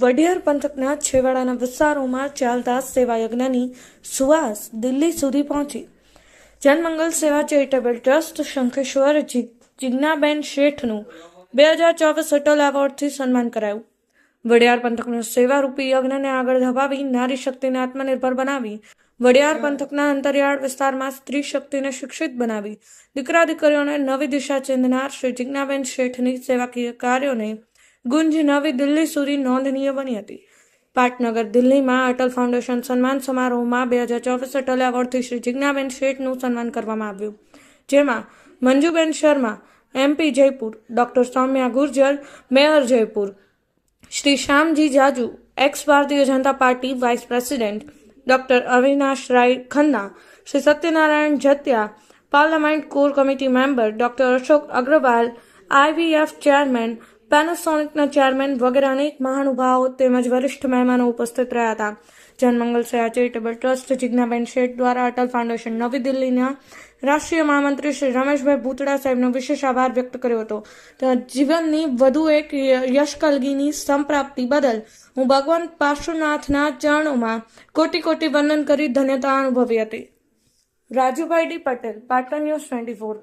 વડિયાર પંથકના છેવાડાના વિસ્તારોમાં ચાલતા સેવાયજ્ઞની સુવાસ દિલ્હી સુધી પહોંચી. જનમંગલ સેવા ચેરિટેબલ ટ્રસ્ટ શંખેશ્વર જિજ્ઞાબેન શેઠનું બે હજાર ચોવીસ અટલ એવોર્ડથી સન્માન કરાયું. વડિયાર પંથકના સેવારૂપી યજ્ઞને આગળ ધપાવી નારી શક્તિને આત્મનિર્ભર બનાવી વડિયાર પંથકના અંતરિયાળ વિસ્તારમાં સ્ત્રી શક્તિને શિક્ષિત બનાવી, દીકરા દીકરીઓને નવી દિશા ચિંધનાર શ્રી જિજ્ઞાબેન શેઠની સેવાકીય કાર્યોને ગુંજ નવી દિલ્હી સુધી નોંધનીય બની હતી. પાટનગર દિલ્હીમાં અટલ ફાઉન્ડેશન સન્માન સમારોહમાં બે હજાર ચોવીસ અટલ એવોર્ડથી શ્રી જિજ્ઞાબેન શેઠનું સન્માન કરવામાં આવ્યું. જેમાં Manjuben Sharma MP Jaipur, doctor Saumya Gurjar, mayor Jaipur, Shri Shyamji Jaju, ex Bharatiya Janata party vice president, doctor Avinash Rai Khanna, Shri Satyanarayan Jatya, parliament core committee member doctor Ashok Agarwal IVF chairman પેનાસોનિકના chairman વગેરે અનેક મહાનુભાવો તેમજ વરિષ્ઠ મહેમાનો ઉપસ્થિત રહ્યા હતા. Janmangal Seva charitable trust Jignaben શેઠ દ્વારા અટલ ફાઉન્ડેશન નવી દિલ્હીના રાષ્ટ્રીય મહામંત્રી શ્રી રમેશભાઈ ભૂતડા સાહેબનો વિશેષ આભાર વ્યક્ત કર્યો હતો. તેમજ જીવનની વધુ એક યશકલગીની સંપ્રાપ્તિ બદલ હું ભગવાન પાર્શ્વનાથના ચરણોમાં કોટી કોટી વંદન કરી ધન્યતા અનુભવી હતી. Rajubhai D Patel, Patan news twenty four